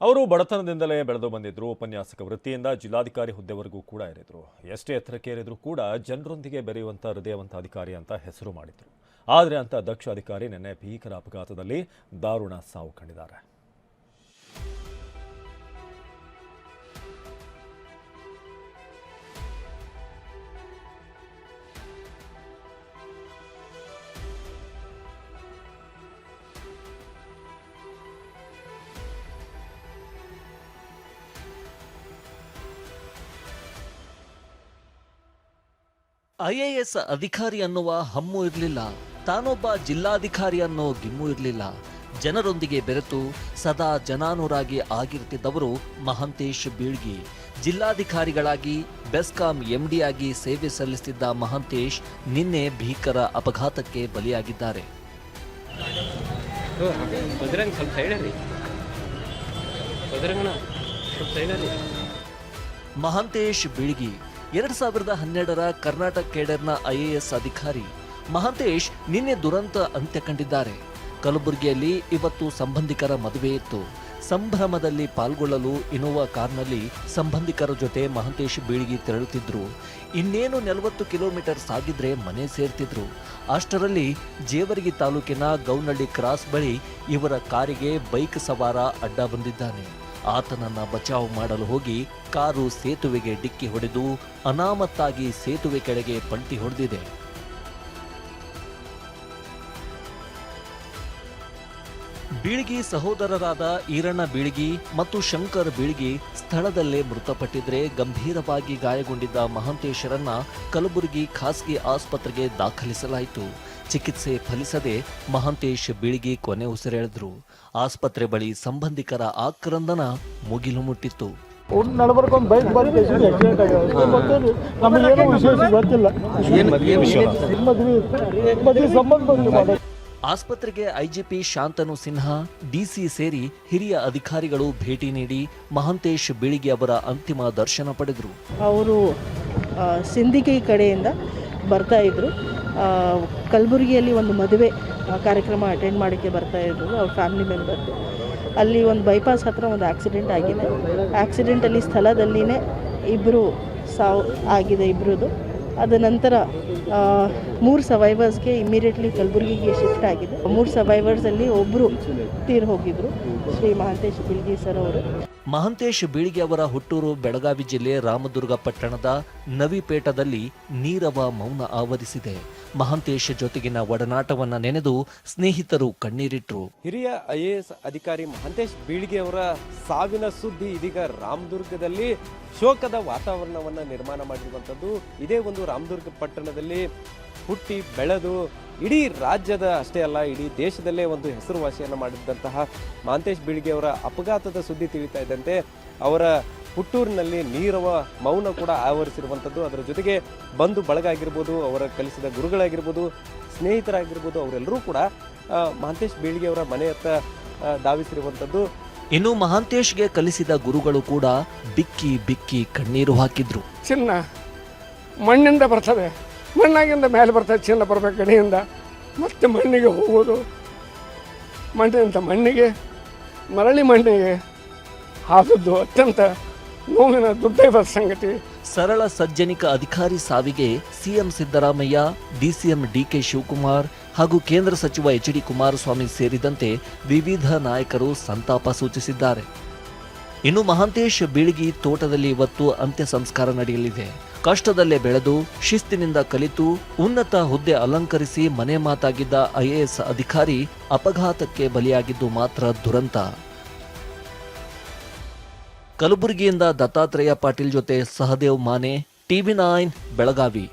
ಅವರು ಬಡತನದಿಂದಲೇ ಬೆಳೆದು ಬಂದಿದ್ರು. ಉಪನ್ಯಾಸಕ ವೃತ್ತಿಯಿಂದ ಜಿಲ್ಲಾಧಿಕಾರಿ ಹುದ್ದೆವರೆಗೂ ಕೂಡ ಇರಿದ್ರು. ಎಷ್ಟೇ ಎತ್ತರಕ್ಕೆ ಏರಿದ್ರು ಕೂಡ ಜನರೊಂದಿಗೆ ಬೆರೆಯುವಂಥ ಹೃದಯವಂತ ಅಧಿಕಾರಿ ಅಂತ ಹೆಸರು ಮಾಡಿದ್ರು. ಆದರೆ ಅಂತ ದಕ್ಷ ಅಧಿಕಾರಿ ನಿನ್ನೆ ಭೀಕರ ಅಪಘಾತದಲ್ಲಿ ದಾರುಣ ಸಾವು ಕಂಡಿದ್ದಾರೆ. ಐಎಎಸ್ ಅಧಿಕಾರಿ ಅನ್ನುವ ಹಮ್ಮು ಇರಲಿಲ್ಲ. ತಾನೊಬ್ಬ ಜಿಲ್ಲಾಧಿಕಾರಿ ಅನ್ನೋ ಗಿಮ್ಮು ಇರಲಿಲ್ಲ. ಜನರೊಂದಿಗೆ ಬೆರೆತು ಸದಾ ಜನಾನುರಾಗಿ ಆಗಿರ್ತಿದ್ದವರು ಮಹಂತೇಶ್ ಬೀಳ್ಗಿ. ಜಿಲ್ಲಾಧಿಕಾರಿಗಳಾಗಿ ಬೆಸ್ಕಾಂ ಎಂಡಿಯಾಗಿ ಆಗಿ ಸೇವೆ ಸಲ್ಲಿಸುತ್ತಿದ್ದ ಮಹಂತೇಶ್ ನಿನ್ನೆ ಭೀಕರ ಅಪಘಾತಕ್ಕೆ ಬಲಿಯಾಗಿದ್ದಾರೆ. ಮಹಾಂತೇಶ್ ಬೀಳ್ಗಿ ಎರಡ್ ಸಾವಿರದ ಹನ್ನೆರಡರ ಕರ್ನಾಟಕ ಕೇಡರ್ನ ಐಎಎಸ್ ಅಧಿಕಾರಿ ಮಹಾಂತೇಶ್ ನಿನ್ನೆ ದುರಂತ ಅಂತ್ಯ ಕಂಡಿದ್ದಾರೆ ಕಲಬುರಗಿಯಲ್ಲಿ ಇವತ್ತು ಸಂಬಂಧಿಕರ ಮದುವೆ ಇತ್ತು. ಸಂಭ್ರಮದಲ್ಲಿ ಪಾಲ್ಗೊಳ್ಳಲು ಇನೋವಾ ಕಾರ್ನಲ್ಲಿ ಸಂಬಂಧಿಕರ ಜೊತೆ ಮಹಂತೇಶ್ ಬೀಳಿಗೆ ತೆರಳುತ್ತಿದ್ದರು ಇನ್ನೇನು ನಲವತ್ತು ಕಿಲೋಮೀಟರ್ ಸಾಗಿದ್ರೆ ಮನೆ ಸೇರ್ತಿದ್ರು. ಅಷ್ಟರಲ್ಲಿ ಜೇವರ್ಗಿ ತಾಲೂಕಿನ ಗೌನಳ್ಳಿ ಕ್ರಾಸ್ ಬಳಿ ಇವರ ಕಾರಿಗೆ ಬೈಕ್ ಸವಾರ ಅಡ್ಡ ಬಂದಿದ್ದಾನೆ. ಆತನನ್ನ ಬಚಾವ್ ಮಾಡಲು ಹೋಗಿ ಕಾರು ಸೇತುವೆಗೆ ಡಿಕ್ಕಿ ಹೊಡೆದು ಅನಾಮತ್ತಾಗಿ ಸೇತುವೆ ಕೆಳಗೆ ಪಂಟಿ ಹೊಡೆದಿದೆ. ಬೀಳ್ಗಿ ಸಹೋದರರಾದ ಈರಣ್ಣ ಬೀಳ್ಗಿ ಮತ್ತು ಶಂಕರ್ ಬೀಳ್ಗಿ ಸ್ಥಳದಲ್ಲೇ ಮೃತಪಟ್ಟಿದ್ರೆ ಗಂಭೀರವಾಗಿ ಗಾಯಗೊಂಡಿದ್ದ ಮಹಂತೇಶರನ್ನ ಕಲಬುರಗಿ ಖಾಸಗಿ ಆಸ್ಪತ್ರೆಗೆ ದಾಖಲಿಸಲಾಯಿತು. ಚಿಕಿತ್ಸೆ ಫಲಿಸದೆ ಮಹಾಂತೇಶ್ ಬೀಳಿಗೆ ಕೊನೆ ಉಸಿರೆಳೆದ್ರು. ಆಸ್ಪತ್ರೆ ಬಳಿ ಸಂಬಂಧಿಕರ ಆಕ್ರಂದನ ಮುಗಿಲು ಮುಟ್ಟಿತ್ತು. ಅವ್ರು ನಡ್ಬರ್ಕೊಂಡು ಬೈಕ್ ಬಂದು ಆಕ್ಸಿಡೆಂಟ್ ಆಗಿದೆ. ಗೊತ್ತೇನು ನಮಗೇನು ವಿಶೇಷ ಗೊತ್ತಿಲ್ಲ. ಮದುವೆ ಇತ್ತು ಮದುವೆ ಸಂಬಂಧ ಬಂದು ಆಸ್ಪತ್ರೆಗೆ ಐಜಿಪಿ ಶಾಂತನು ಸಿನ್ಹಾ ಡಿಸಿ ಸೇರಿ ಹಿರಿಯ ಅಧಿಕಾರಿಗಳು ಭೇಟಿ ನೀಡಿ ಮಹಾಂತೇಶ್ ಬೀಳಿಗೆ ಅವರ ಅಂತಿಮ ದರ್ಶನ ಪಡೆದರು. ಅವರು ಆ, ಸಿಂಧಿಗೆ ಕಡೆಯಿಂದ ಬರ್ತಾ ಇದ್ದರು ಕಲಬುರಗಿಯಲ್ಲಿ ಒಂದು ಮದುವೆ ಕಾರ್ಯಕ್ರಮ ಅಟೆಂಡ್ ಮಾಡೋಕ್ಕೆ ಬರ್ತಾ ಇದ್ರು ಅವ್ರ ಫ್ಯಾಮಿಲಿ ಮೆಂಬರ್ದು ಅಲ್ಲಿ ಒಂದು ಬೈಪಾಸ್ ಹತ್ರ ಒಂದು ಆಕ್ಸಿಡೆಂಟ್ ಆಗಿದೆ. ಆ್ಯಕ್ಸಿಡೆಂಟಲ್ಲಿ ಸ್ಥಳದಲ್ಲಿನೇ ಇಬ್ಬರು ಸಾವು ಆಗಿದೆ ಇಬ್ಬರದು ಅದ ನಂತರ ಮೂರು ಸವೈವರ್ಸ್ಗೆ ಇಮಿಡಿಯೇಟ್ಲಿ ಕಲಬುರಗಿಗೆ ಶಿಫ್ಟ್ ಆಗಿದೆ. ಮೂರು ಸವೈವರ್ಸಲ್ಲಿ ಒಬ್ಬರು ತೀರ್ ಹೋಗಿದ್ರು, ಶ್ರೀ ಮಹಾಂತೇಶ್ ಬಿಲ್ಗಿ ಸರ್ ಅವರು. ಮಹಂತೇಶ್ ಬೀಳಿಗೆ ಅವರ ಹುಟ್ಟೂರು ಬೆಳಗಾವಿ ಜಿಲ್ಲೆ ರಾಮದುರ್ಗ ಪಟ್ಟಣದ ನವಿಪೇಟದಲ್ಲಿ ನೀರವ ಮೌನ ಆವರಿಸಿದೆ. ಮಹಂತೇಶ್ ಜೊತೆಗಿನ ಒಡನಾಟವನ್ನು ನೆನೆದು ಸ್ನೇಹಿತರು ಕಣ್ಣೀರಿಟ್ಟರು ಹಿರಿಯ ಐಎಎಸ್ ಅಧಿಕಾರಿ ಮಹಂತೇಶ್ ಬೀಳ್ಗೆ ಅವರ ಸಾವಿನ ಸುದ್ದಿ ಇದೀಗ ರಾಮದುರ್ಗದಲ್ಲಿ ಶೋಕದ ವಾತಾವರಣವನ್ನ ನಿರ್ಮಾಣ ಮಾಡಿರುವಂಥದ್ದು. ಇದೇ ಒಂದು ರಾಮದುರ್ಗ ಪಟ್ಟಣದಲ್ಲಿ ಹುಟ್ಟಿ ಬೆಳೆದು ಇಡೀ ರಾಜ್ಯದ ಅಷ್ಟೇ ಅಲ್ಲ ಇಡೀ ದೇಶದಲ್ಲೇ ಒಂದು ಹೆಸರುವಾಸಿಯನ್ನು ಮಾಡಿದ್ದಂತಹ ಮಾಂತೇಶ್ ಬೀಳ್ಗೆ ಅವರ ಅಪಘಾತದ ಸುದ್ದಿ ತಿಳಿತಾ ಇದ್ದಂತೆ ಅವರ ಹುಟ್ಟೂರಿನಲ್ಲಿ ನೀರವ ಮೌನ ಕೂಡ ಆವರಿಸಿರುವಂಥದ್ದು. ಅದರ ಜೊತೆಗೆ ಬಂಧು ಬಳಗ ಆಗಿರ್ಬೋದು ಅವರ ಕಲಿಸಿದ ಗುರುಗಳಾಗಿರ್ಬೋದು ಸ್ನೇಹಿತರಾಗಿರ್ಬೋದು ಅವರೆಲ್ಲರೂ ಕೂಡ ಮಹಾಂತೇಶ್ ಬೀಳ್ಗೆ ಅವರ ಮನೆಯತ್ತ ಧಾವಿಸಿರುವಂಥದ್ದು. ಇನ್ನು ಮಹಾಂತೇಶ್ಗೆ ಕಲಿಸಿದ ಗುರುಗಳು ಕೂಡ ಬಿಕ್ಕಿ ಬಿಕ್ಕಿ ಕಣ್ಣೀರು ಹಾಕಿದ್ರು. ಚಿನ್ನ ಮಣ್ಣಿಂದ ಬರ್ತದೆ ಮಣ್ಣಾಗಿಂದ ಮೇಲೆ ಬರ್ತದೆ ಚಿನ್ನ ಬರ್ಬೇಕು ಮತ್ತೆ ಮಣ್ಣಿಗೆ ಹೋಗೋದು. ಮಣ್ಣಿನಂಥ ಮಣ್ಣಿಗೆ, ಮರಳಿ ಮಣ್ಣಿಗೆ ಆದದ್ದು ಅತ್ಯಂತ ನೋವಿನ ದುರ್ದೈವ ಸಂಗತಿ. ಸರಳ ಸಜ್ಜನಿಕ ಅಧಿಕಾರಿ ಸಾವಿಗೆ CM Siddaramaiah, DCM DK Shivakumar ಹಾಗೂ ಕೇಂದ್ರ ಸಚಿವ ಎಚ್ ಡಿ ಕುಮಾರಸ್ವಾಮಿ ಸೇರಿದಂತೆ ವಿವಿಧ ನಾಯಕರು ಸಂತಾಪ ಸೂಚಿಸಿದ್ದಾರೆ. ಇನ್ನು ಮಹಾಂತೇಶ್ ಬೀಳಗಿ ತೋಟದಲ್ಲಿ ಇವತ್ತು ಅಂತ್ಯ ಸಂಸ್ಕಾರ ನಡೆಯಲಿದೆ. ಕಷ್ಟದಲ್ಲೇ ಬೆಳೆದು, ಶಿಸ್ತಿನಿಂದ ಕಲಿತು, ಉನ್ನತ ಹುದ್ದೆ ಅಲಂಕರಿಸಿ ಮನೆ ಮಾತಾಗಿದ್ದ ಐಎಎಸ್ ಅಧಿಕಾರಿ ಅಪಘಾತಕ್ಕೆ ಬಲಿಯಾಗಿದ್ದು ಮಾತ್ರ ದುರಂತ. ಕಲಬುರಗಿಯಿಂದ ದತ್ತಾತ್ರೇಯ ಪಾಟೀಲ್ ಜೊತೆ ಸಹದೇವ್ ಮಾನೆ, ಟಿವಿ ನೈನ್, ಬೆಳಗಾವಿ.